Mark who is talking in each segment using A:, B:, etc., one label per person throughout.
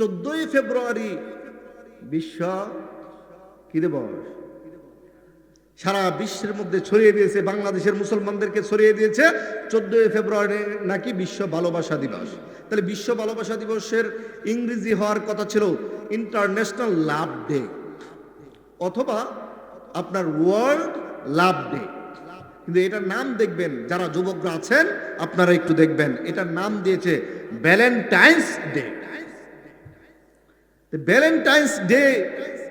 A: চোদ্দই ফেব্রুয়ারি বিশ্ব কি দিবস? সারা বিশ্বের মধ্যে ছড়িয়ে দিয়েছে, বাংলাদেশের মুসলমানদেরকে ছড়িয়ে দিয়েছে চোদ্দই ফেব্রুয়ারি নাকি বিশ্ব ভালোবাসা দিবস। তাহলে বিশ্ব ভালোবাসা দিবসের ইংরেজি হওয়ার কথা ছিল ইন্টারন্যাশনাল লাভ ডে অথবা আপনার ওয়ার্ল্ড লাভ ডে। কিন্তু এটার নাম দেখবেন, যারা যুবকরা আছেন, আপনারা একটু দেখবেন, এটার নাম দিয়েছে ভ্যালেন্টাইন্স ডে। ভ্যালেন্টাইন্স ডে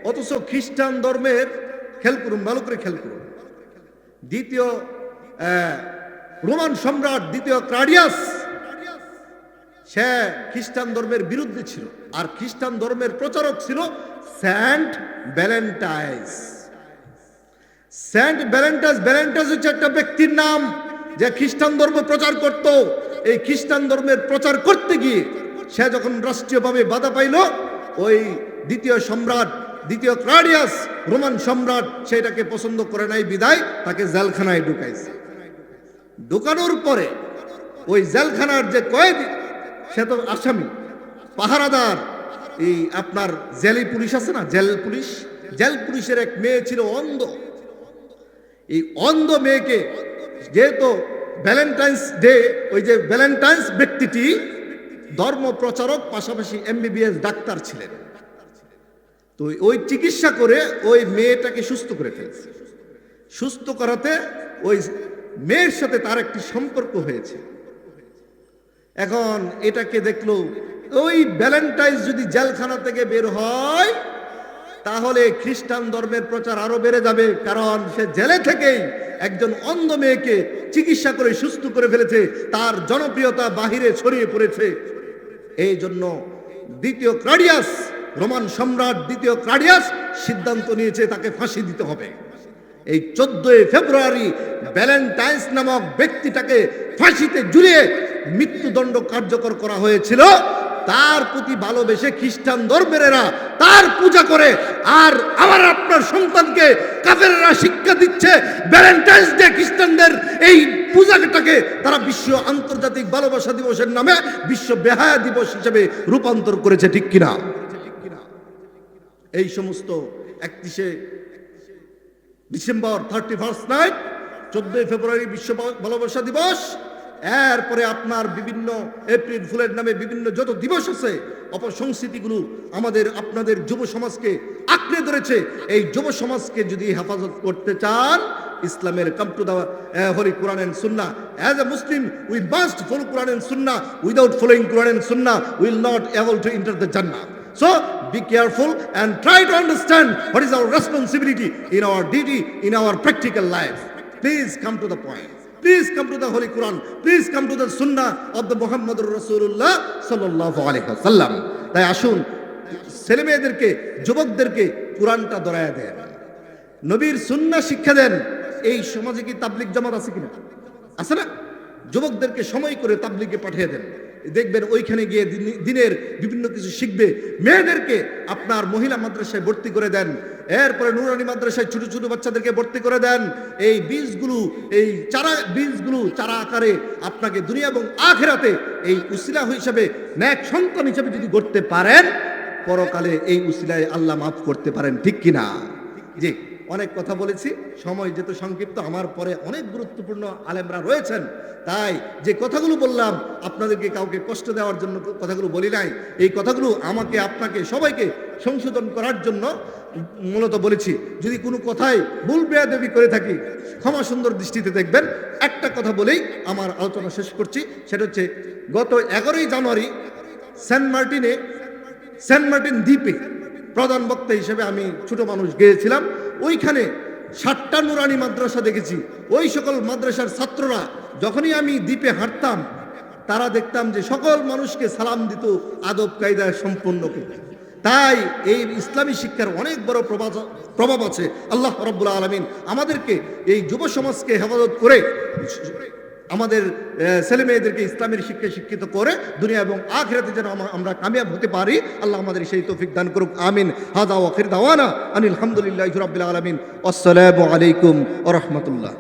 A: অথচ খ্রিস্টান ধর্মের খেল করুন, ভালো করে খেল করুন। দ্বিতীয় রোমান সম্রাট দ্বিতীয় ক্রাডিয়াস, সে খ্রিস্টান ধর্মের বিরুদ্ধে ছিল। আর খ্রিস্টান ধর্মের প্রচারক ছিল saint Valentine's. Saint Valentine Valentine হচ্ছে একটা ব্যক্তির নাম যে খ্রিস্টান ধর্ম প্রচার করত। এই খ্রিস্টান ধর্মের প্রচার করতে গিয়ে সে যখন রাষ্ট্রীয়ভাবে বাধা পাইল ওই দ্বিতীয় সম্রাট, দ্বিতীয় ক্রাডিয়াস রোমান সম্রাট সেটাকে পছন্দ করে নাই, বিদায়, তাকে জেলখানায় ঢুকাইছে। ঢুকানোর পরে ওই জেলখানার যে কয়েদি, সে তো আসামি, পাহারাদার, এই আপনার জেলি পুলিশ আছে না, জেল পুলিশ? জেল পুলিশের এক মেয়ে ছিল অন্ধ। এই অন্ধ মেয়েকে যেহেতু ভ্যালেন্টাইন্স ডে, ওই যে ভ্যালেন্টাইন্স ব্যক্তিটি ধর্ম প্রচারক, পাশাপাশি এমবিবিএস ডাক্তার ছিলেন। তো ওই চিকিৎসা করে ওই মেয়েটাকে সুস্থ করে ফেলছে। সুস্থ করাতে ওই মেয়ের সাথে তার একটি সম্পর্ক হয়েছে। এখন এটাকে দেখল, ওই ভ্যালেন্টাইন্স যদি জেলখানা থেকে বের হয়, তাহলে খ্রিস্টান ধর্মের প্রচার আরও বেড়ে যাবে, কারণ সে জেলে থেকেই একজন অন্ধ মেয়েকে চিকিৎসা করে সুস্থ করে ফেলেছে, তার জনপ্রিয়তা বাহিরে ছড়িয়ে পড়েছে। এই জন্য দ্বিতীয় ক্রাডিয়াস, রোমান সম্রাট দ্বিতীয় ক্রাডিয়াস সিদ্ধান্ত নিয়েছে তাকে ফাঁসি দিতে হবে। এই চোদ্দই ফেব্রুয়ারি ভ্যালেন্টাইন্স নামক ব্যক্তিটাকে ফাঁসিতে ঝুলিয়ে মৃত্যুদণ্ড কার্যকর করা হয়েছিল। তার প্রতি ভালোবেসে খ্রিস্টান ধর্মেরা তার পূজা করে, আর আমার আপনার সন্তানকে কাফেররা শিক্ষা দিচ্ছে ভ্যালেন্টাইন্স ডে খ্রিস্টানদের এই পূজাটাকে তারা বিশ্ব আন্তর্জাতিক ভালোবাসা দিবসের নামে বিশ্ব বেহায়া দিবস হিসেবে রূপান্তর করেছে, ঠিক কিনা? এই সমস্ত একত্রিশে ডিসেম্বর থার্টি ফার্স্ট নাইট চোদ্দই ফেব্রুয়ারি বিশ্ব ভালোবাসা দিবস। এরপরে আপনার বিভিন্ন এপ্রিল ফুলের নামে বিভিন্ন যত দিবস আছে অপসংস্কৃতিগুলো আমাদের আপনাদের যুব সমাজকে আঁকড়ে ধরেছে এই যুব সমাজকে যদি হেফাজত করতে চান ইসলামের come to the holy Quran and Sunnah as a Muslim we must follow Quran and Sunnah without following Quran and Sunnah will not able to enter the Jannah So be careful and try to understand what is our responsibility in our duty, in our practical life. Please come to the point. Come to the Holy Quran. Please come to the Sunnah of the Muhammad Rasulullah sallallahu alaihi wasallam. তাই আসুন ছেলে মেয়েদেরকে যুবকদেরকে কোরআনটা দরায়া দেন। নবীর সুন্না শিক্ষা দেন। এই সমাজে কি তাবলিক জামাত আছে কিনা? আছে না? যুবকদেরকে সময় করে তাবলিগে পাঠিয়ে দেন। দেখবেন ওইখানে গিয়ে দিন- দিনের বিভিন্ন কিছু শিখবে। মেয়েদেরকে আপনার মহিলা মাদ্রাসায় ভর্তি করে দেন। এরপরে নুরানি মাদ্রাসায় ছোট ছোট বাচ্চাদেরকে ভর্তি করে দেন। এই বীজগুলো, এই চারা, বীজগুলো চারা আকারে আপনাকে দুনিয়া এবং আখেরাতে এই উশিলা হিসাবে ন্যাক সন্তান হিসাবে যদি গড়তে পারেন, পরকালে এই উশিলায় আল্লাহ মাফ করতে পারেন, ঠিক কিনা? জি। অনেক কথা বলেছি। সময় যেহেতু সংক্ষিপ্ত, আমার পরে অনেক গুরুত্বপূর্ণ আলেমরা রয়েছেন। তাই যে কথাগুলো বললাম, আপনাদেরকে কাউকে কষ্ট দেওয়ার জন্য কথাগুলো বলি নাই। এই কথাগুলো আমাকে, আপনাকে, সবাইকে সংশোধন করার জন্য মূলত বলেছি। যদি কোনো কথায় ভুল বেয়াদবি করে থাকি, ক্ষমা সুন্দর দৃষ্টিতে দেখবেন। একটা কথা বলেই আমার আলোচনা শেষ করছি। সেটা হচ্ছে, গত এগারোই জানুয়ারি সেন্ট মার্টিনে, সেন্ট মার্টিন দ্বীপে প্রধান বক্তা হিসেবে আমি ছোট মানুষ গিয়েছিলাম। ওইখানে ষাটটা নুরানি মাদ্রাসা দেখেছি। ওই সকল মাদ্রাসার ছাত্ররা যখনই আমি দ্বীপে হাঁটতাম, তারা দেখতাম যে সকল মানুষকে সালাম দিত, আদব কায়দায় সম্পন্ন করে তাই এই ইসলামী শিক্ষার অনেক বড় প্রভাব প্রভাব আছে। আল্লাহ রব্বুল আলমিন আমাদেরকে এই যুব সমাজকে হেফাজত করে আমাদের ছেলে মেয়েদেরকে ইসলামের শিক্ষায় শিক্ষিত করে দুনিয়া এবং আখেরাতে যেন আমরা কামিয়াব হতে পারি, আল্লাহ আমাদের সেই তৌফিক দান করুক, আমিন। হাদা ওয়াখির দাওয়ানা আনিল হামদুলিল্লাহ রাব্বিল আলামিন। আসসালামু আলাইকুম ওয়া রাহমাতুল্লাহ।